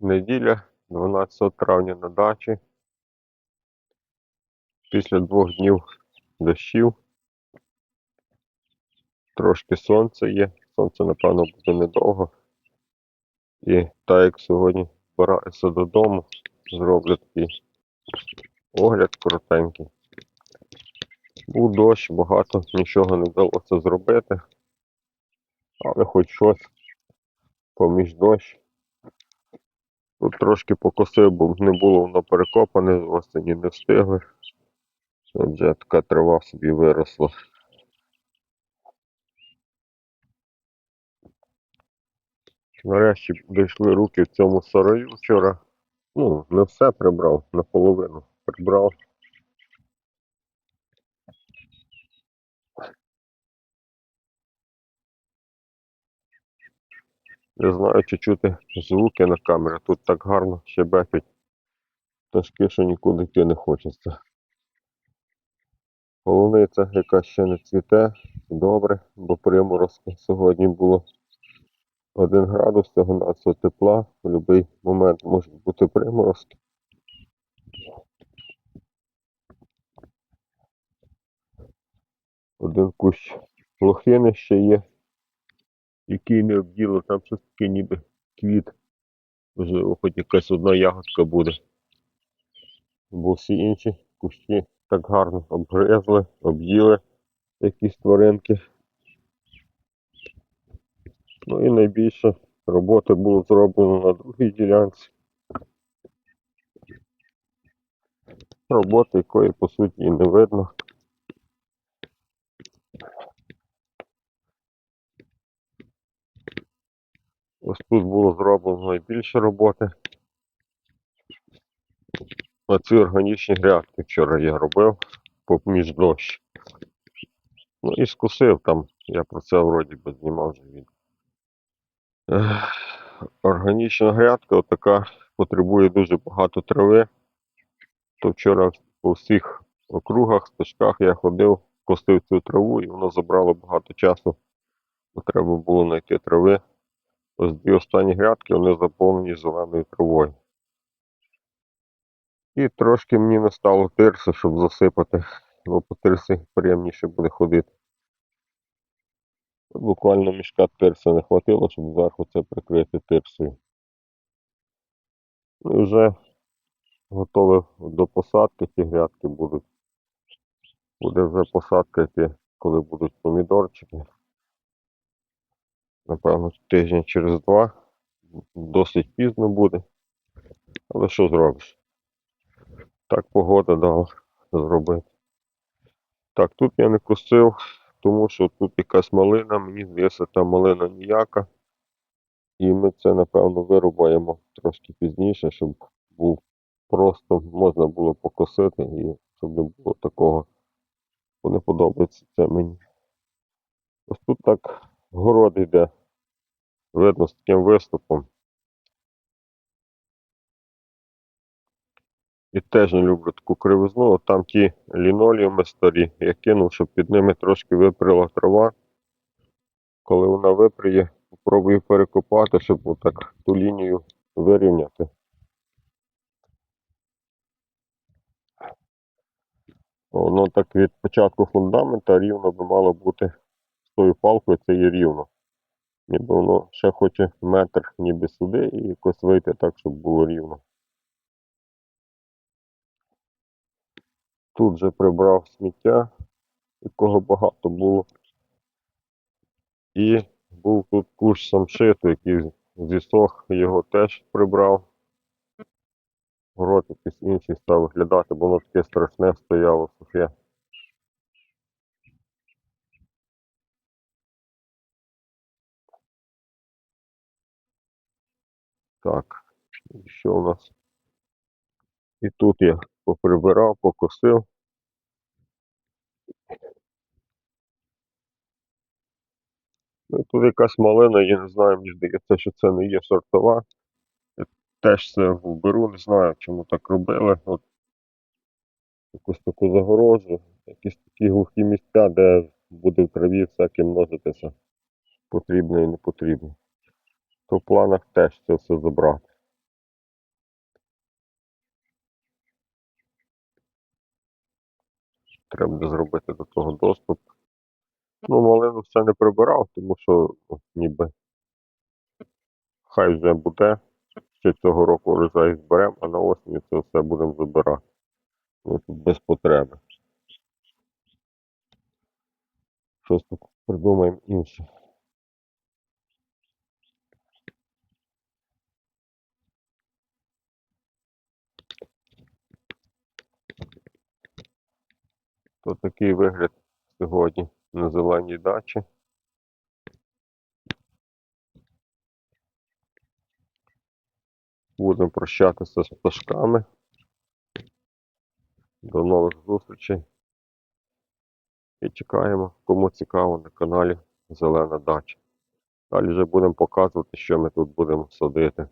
Неділя, 12 травня на дачі. Після двох днів дощів. Трошки сонце є. Сонце, напевно, буде недовго. І так як сьогодні збираюся додому, зроблю такий огляд коротенький. Був дощ, багато нічого не вдалося зробити. Але хоч щось поміж дощ. Тут трошки покосив, бо не було воно перекопане, з осені не встигли. Отже, така трава собі виросла. Нарешті дійшли руки в цьому сараю вчора. Ну, не все прибрав, наполовину прибрав. Не знаю, чи чути звуки на камері. Тут так гарно щебетять пташки, що нікуди йти не хочеться. Полуниця, яка ще не цвіте, добре, бо приморозки сьогодні було 1 градус, всього на тепла. В будь-який момент можуть бути приморозки. Один кущ лохини ще є, який не обділо, там щось таке ніби квіт. Можливо, хоч якась одна ягодка буде. Бо всі інші кущі так гарно обгризли, об'їли якісь тваринки. Ну і найбільше роботи було зроблено на другій ділянці. Роботи, якої по суті і не видно. Ось тут було зроблено найбільше роботи. А ці органічні грядки вчора я робив поміж дощ. Ну і скусив там, я про це вроді би знімав вже відео. Органічна грядка отака потребує дуже багато трави. То вчора по всіх округах, стежках я ходив, косив цю траву і воно забрало багато часу. Бо треба було знайти трави. Ось дві останні грядки вони заповнені зеленою травою. І трошки мені не стало тирси, щоб засипати, бо по тирсі приємніше буде ходити. Буквально мішка тирси не хватило, щоб зверху це прикрити тирсою. Ну і вже готові до посадки ті грядки будуть. Буде вже посадка коли будуть помідорчики. Напевно, тижня через два. Досить пізно буде. Але що зробиш? Так погода дала зробити. Так, тут я не косив, тому що тут якась малина, мені здається, та малина ніяка. І ми це, напевно, вирубаємо трошки пізніше, щоб був просто можна було покосити і щоб не було такого, бо не подобається це мені. Ось тут так город йде. Видно з таким виступом. І теж не люблю таку кривизну. От Там ті лінолеуми старі, я кинув, щоб під ними трошки виприла трава. Коли вона виприє, спробую перекопати, щоб отак ту лінію вирівняти. Воно так від початку фундамента рівно би мало бути з тою палкою, це є рівно. Ніби воно ще хоче метр ніби сюди і якось вийти так, щоб було рівно. Тут же прибрав сміття, якого багато було. І був тут кущ самшиту, який зісох, його теж прибрав. Город якийсь інший став виглядати, воно таке страшне стояло сухе. Так, що у нас? І тут я поприбирав, покосив. Ну, тут якась малина, я не знаю, мені здається, що це не є сортова. Я теж це вберу, не знаю, чому так робили. От якусь таку загорожу, якісь такі глухі місця, де буде в траві всяке множитися. Потрібно і не потрібно то в планах теж це все забрати. Треба буде зробити до того доступ. Ну, малину все не прибирав, тому що ну, ніби хай вже буде. Ще цього року урожай зберемо, а на осінь це все будемо забирати. Ну, без потреби. Щось тут придумаємо інше. То такий вигляд сьогодні на зеленій дачі. Будемо прощатися з пташками. До нових зустрічей. І чекаємо, кому цікаво на каналі Зелена Дача. Далі вже будемо показувати, що ми тут будемо садити.